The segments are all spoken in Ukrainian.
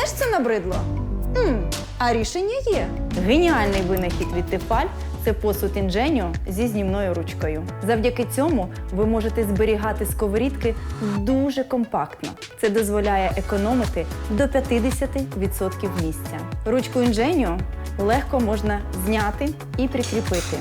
це набридло? М, а рішення є. Геніальний винахід від Тефаль це посуд інженіо зі знімною ручкою. Завдяки цьому ви можете зберігати сковорідки дуже компактно. Це дозволяє економити до 50% місця. Ручку інженіо легко можна зняти і прикріпити.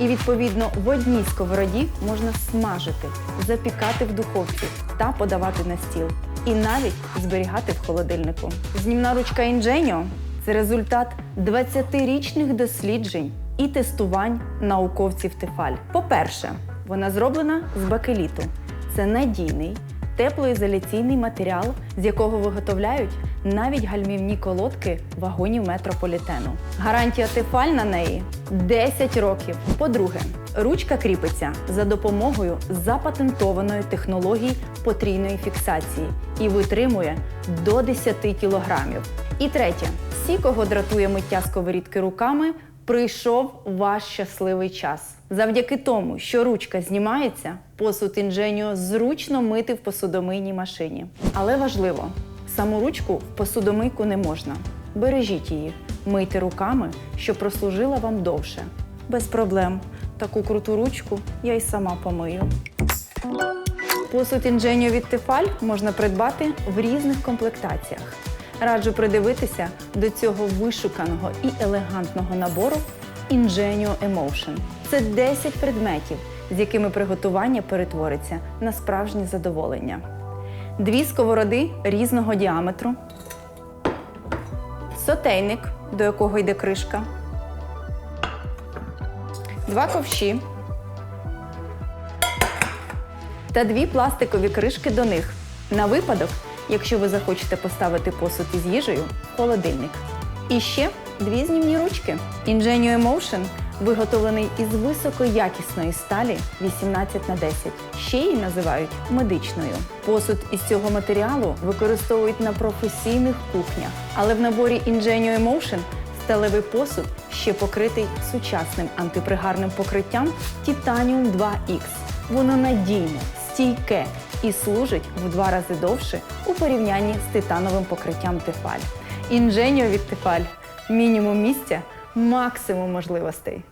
І відповідно в одній сковороді можна смажити, запікати в духовці та подавати на стіл. І навіть зберігати в холодильнику. Знімна ручка Інженіо – це результат 20-річних досліджень і тестувань науковців Тефаль. По-перше, вона зроблена з бакеліту. Це надійний, теплоізоляційний матеріал, з якого виготовляють навіть гальмівні колодки вагонів метрополітену. Гарантія Тефаль на неї 10 років. По-друге, ручка кріпиться за допомогою запатентованої технології потрійної фіксації і витримує до 10 кілограмів. І третє, всі, кого дратує миття сковорідки руками, прийшов ваш щасливий час. Завдяки тому, що ручка знімається, посуд інженіо зручно мити в посудомийній машині. Але важливо, саму ручку в посудомийку не можна. Бережіть її, мийте руками, щоб прослужила вам довше. Без проблем. Таку круту ручку я й сама помию. Посуд інженіо від Тефаль можна придбати в різних комплектаціях. Раджу придивитися до цього вишуканого і елегантного набору Ingenio Emotion. Це 10 предметів, з якими приготування перетвориться на справжнє задоволення. Дві сковороди різного діаметру, сотейник, до якого йде кришка, два ковші та дві пластикові кришки до них на випадок, якщо ви захочете поставити посуд із їжею холодильник. І ще дві знімні ручки. Ingenio Emotion виготовлений із високоякісної сталі 18 на 10. Ще її називають медичною. Посуд із цього матеріалу використовують на професійних кухнях, але в наборі Ingenio Emotion сталевий посуд ще покритий сучасним антипригарним покриттям Titanium 2X. Воно надійне, стійке і служить в два рази довше у порівнянні з титановим покриттям Тефаль. Інженіо від Тефаль мінімум місця, максимум можливостей.